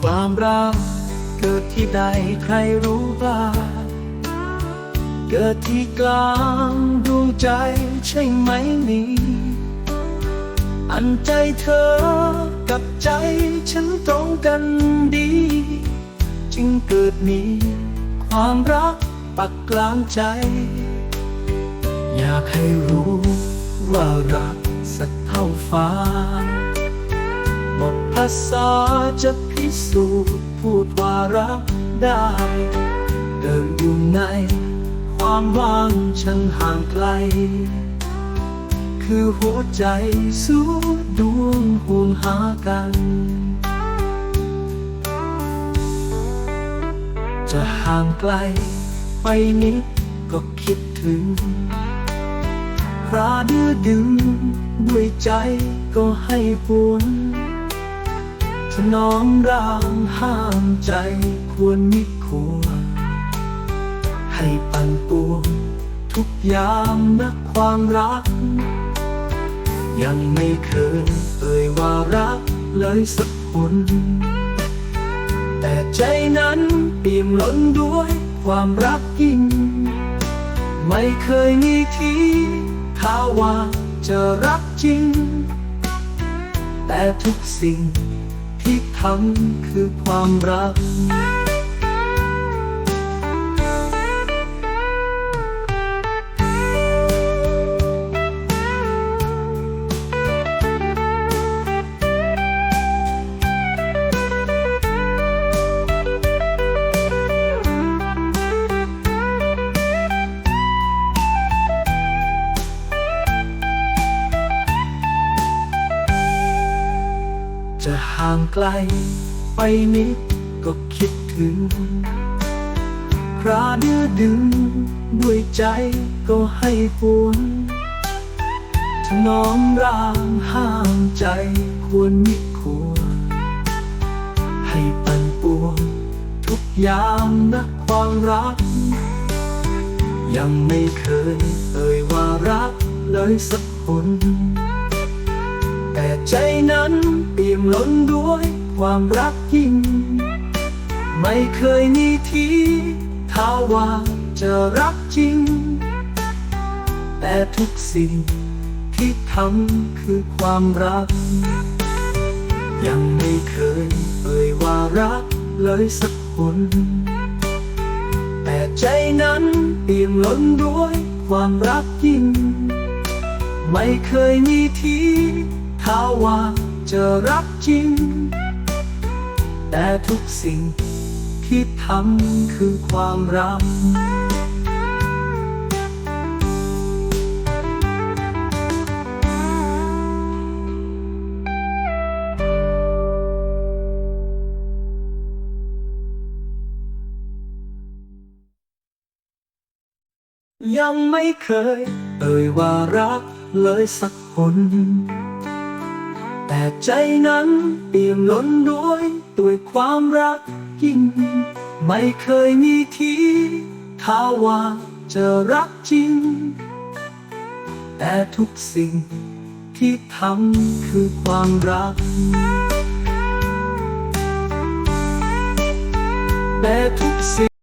ความรัก เกิดที่ใดใครรู้บ้างเกิดที่กลางดวงใจใช่ไหมนี่ อันใจเธอกับใจฉันตรงกันดี จึงเกิดมีความรักปักกลางใจ อยากให้รู้ว่ารักสักเท่าฟ้าหมดภาษาจะ พิสูจน์พูดว่ารักได้ เดินอยู่ในความว่างช่างห่างไกล คือหัวใจสู้ดวงห่วงหากันจะห่างไกลไปนิดก็คิดถึงพระดื้อดึงด้วยใจก็ให้ปวน ถนอมร่างห้ามใจควรมิควร ให้ปั่นปวนทุกยามนักความรัก ยังไม่เคยเอ่ยว่ารักเลยสักคน แต่ใจนั้นเปี่ยมล้นด้วยความรักยิ่ง ไม่เคยมีทีท่าว่าจะรักจริง แต่ทุกสิ่ง คำคือความรัก จะห่างไกล ไปนิดก็คิดถึง คราดื้อดึง ด้วยใจก็ให้ปวนถนอมร่างห้ามใจควรมิควร ให้ปั่นป่วนทุกยามนักความรัก ยังไม่เคยเอ่ยว่ารักเลยสักคน แต่ใจนั้น มล้นด้วยความรักยิ่ง ไม่เคยมีทีท่าว่าจะรักจริง แต่ทุกสิ่งที่ทำคือความรัก ยังไม่เคยเอ่ยว่ารักเลยสักคน แต่ใจนั้นเปี่ยมล้นด้วยความรักยิ่ง ไม่เคยมีที่ จะรักจริง แต่ทุกสิ่งที่ทำคือความรักยังไม่เคย เอ่ยว่ารักเลยสักคน แต่ใจนั้นเปี่ยมล้นด้วยด้วยความรักยิ่ง ไม่เคยมีทีท่าว่าจะรักจริง แต่ทุกสิ่งที่ทำคือความรัก แต่ทุกสิ่ง